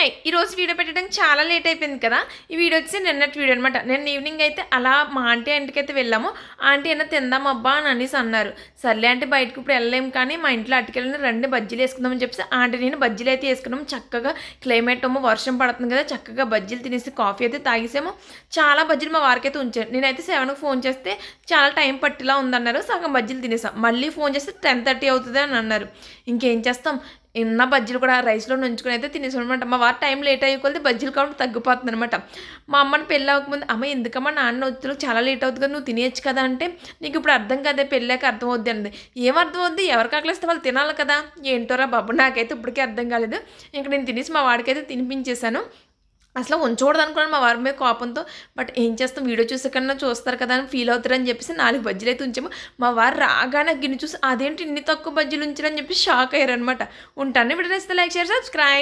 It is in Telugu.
హే ఈరోజు వీడియో పెట్టడానికి చాలా లేట్ అయిపోయింది కదా. ఈ వీడియో వచ్చి నిన్నటి వీడియో అనమాట నేను ఈవినింగ్ అయితే అలా మా ఆంటీ ఇంటికైతే వెళ్ళాము. ఆంటీ అయినా తిందాం అబ్బా అని అనేసి అన్నారు. సర్లే అంటే బయటకు ఇప్పుడు వెళ్ళలేం కానీ మా ఇంట్లో అటుకెళ్ళిన రెండు బజ్జీలు వేసుకుందామని చెప్పేసి ఆంటీ నేను బజ్జీలు అయితే వేసుకున్నాము. చక్కగా క్లైమేట్ ఏమో వర్షం పడుతుంది కదా. చక్కగా బజ్జీలు తినేసి కాఫీ అయితే తాగేసాము. చాలా బజ్జీలు మా వారికైతే ఉంచారు. ఉంచాను నేనైతే సెవెన్కి ఫోన్ చేస్తే చాలా టైం పట్టిలా ఉందన్నారు. సగం బజ్జీలు తినేసాం. మళ్ళీ ఫోన్ చేస్తే టెన్ థర్టీ అవుతుంది అని అన్నారు. ఇంకేం చేస్తాం? ఇన్న బజ్జీలు కూడా రైస్లో నుంచుకుని అయితే తినేసామన్నమాట మా వారు టైం లేట్ అయ్యే బజ్జీలు కాబట్టి తగ్గిపోతుంది అనమాట మా అమ్మని పెళ్ళి అవ్వకముందు అమ్మ ఎందుకమ్మా నాన్న వచ్చి చాలా లేట్ అవుతుంది కదా నువ్వు తినేయచ్చు కదా అంటే నీకు ఇప్పుడు అర్థం కదే పెళ్ళాక అర్థం అవుద్ది అంది. ఏం అర్థం అవుద్ది ఎవరికి ఆకలిస్తే వాళ్ళు తినాలి కదా. ఏంటోరా బాబు నాకైతే ఇప్పటికే అర్థం కాలేదు. ఇంక నేను తినేసి మా వాడికైతే తినిపించేశాను. అసలు ఉంచకూడదు అనుకున్నాను మా వారి మీద కోపంతో. బట్ ఏం చేస్తాం? వీడియో చూసేకన్నా చూస్తారు కదా అని ఫీల్ అవుతారని చెప్పేసి నాలుగు బజ్జీలు అయితే ఉంచాము. మా వారు రాగానే గిన్నె చూసి అదేంటి ఇన్ని తక్కువ బజ్జీలు ఉంచారని చెప్పి షాక్ అయ్యారనమాట ఉంటాను. Video like share subscribe